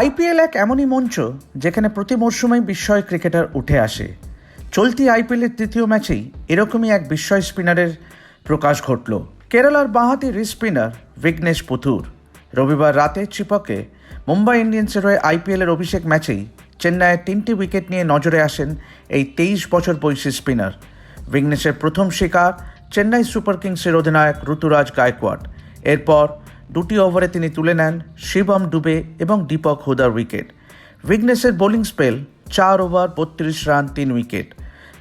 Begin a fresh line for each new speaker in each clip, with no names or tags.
IPL এক এমনই মঞ্চ যেখানে প্রতি মরশুমেই বিস্ময় ক্রিকেটার উঠে আসে। চলতি আইপিএলের তৃতীয় ম্যাচেই এরকমই এক বিস্ময় স্পিনারের প্রকাশ ঘটল। কেরালার বাঁহাতি স্পিনার বিঘ্নেশ পুথুর রবিবার রাতে চিপকে মুম্বাই ইন্ডিয়ান্সের হয়ে আইপিএলের অভিষেক ম্যাচেই চেন্নাইয়ের তিনটি উইকেট নিয়ে নজরে আসেন এই তেইশ বছর বয়সী স্পিনার। বিঘ্নেশের প্রথম শিকার চেন্নাই সুপার কিংসের অধিনায়ক ঋতুরাজ গায়কোয়াড। এরপর দুটি ওভারে তিনি তুলে নেন শিবম ডুবে এবং দীপক হুদার উইকেট। বিঘ্নেশের বোলিং স্পেল চার ওভার, বত্রিশ রান, তিন উইকেট।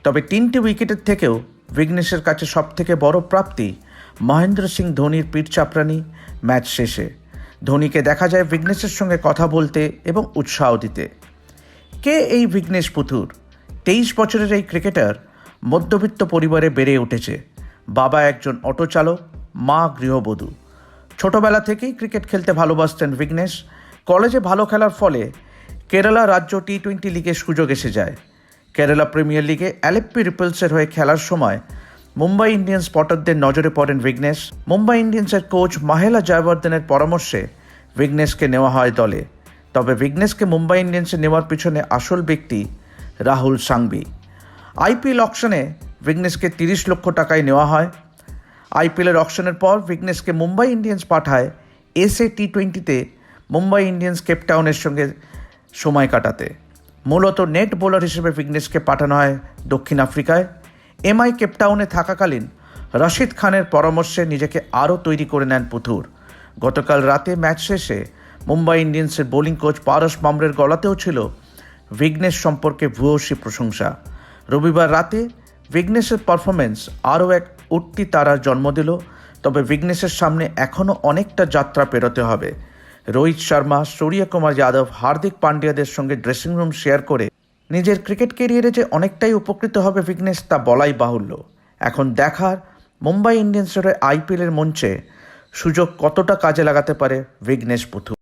তবে তিনটি উইকেটের থেকেও বিঘ্নেশের কাছে সবথেকে বড় প্রাপ্তি মহেন্দ্র সিং ধোনির পিঠ চাপড়ানি ম্যাচ শেষে। ধোনিকে দেখা যায় বিঘ্নেশের সঙ্গে কথা বলতে এবং উৎসাহ দিতে। কে এই বিঘ্নেশ পুথুর তেইশ বছরের এই ক্রিকেটার মধ্যবিত্ত পরিবারে বেড়ে উঠেছে। বাবা একজন অটো চালক মা গৃহবধূ। ছোটবেলা থেকেই ক্রিকেট খেলতে ভালোবাসতেন বিঘ্নেশ। কলেজে ভালো খেলার ফলে কেরালা রাজ্য টি টোয়েন্টি লিগে সুযোগ এসে যায়। কেরালা প্রিমিয়ার লিগে অ্যালেপ্পি রিপলসের হয়ে খেলার সময় মুম্বাই ইন্ডিয়ান্স স্পটারদের নজরে পড়েন বিঘ্নেশ। মুম্বাই ইন্ডিয়ান্সের কোচ মাহেলা জয়বর্ধনের পরামর্শে বিঘ্নেশকে নেওয়া হয় দলে। তবে বিঘ্নেশকে মুম্বাই ইন্ডিয়ান্সে নেওয়ার পিছনে আসল ব্যক্তি রাহুল সাংভি আইপিএল অকশনে বিঘ্নেশকে তিরিশ লক্ষ টাকায় নেওয়া হয়। আইপিএলের অকশনের পর বিঘ্নেশকে মুম্বাই ইন্ডিয়ান্স পাঠায় এসএ টি টোয়েন্টিতে মুম্বাই ইন্ডিয়ান্স কেপটাউনের সঙ্গে সময় কাটাতে। মূলত নেট বোলার হিসেবে বিঘ্নেশকে পাঠানো হয় দক্ষিণ আফ্রিকায়। এমআই কেপটাউনে থাকাকালীন রশিদ খানের পরামর্শে নিজেকে আরও তৈরি করে নেন পুথুর। গতকাল রাতে ম্যাচ শেষে মুম্বাই ইন্ডিয়ান্সের বোলিং কোচ পারস মামরের গলাতেও ছিল বিঘ্নেশ সম্পর্কে ভূয়সী প্রশংসা। রবিবার রাতে বিঘ্নেশের পারফরমেন্স আরও এক উঠতি তারার জন্ম দিল, তবে বিঘ্নেশের সামনে এখনও অনেকটা যাত্রা পেরোতে হবে। রোহিত শর্মা, সূর্য কুমার যাদব, হার্দিক পান্ডিয়াদের সঙ্গে ড্রেসিং রুম শেয়ার করে নিজের ক্রিকেট কেরিয়ারে যে অনেকটাই উপকৃত হবে বিঘ্নেশ, তা বলাই বাহুল্য। এখন দেখার মুম্বাই ইন্ডিয়ান্সের আইপিএলের মঞ্চে সুযোগ কতটা কাজে লাগাতে পারে বিঘ্নেশ পুথু?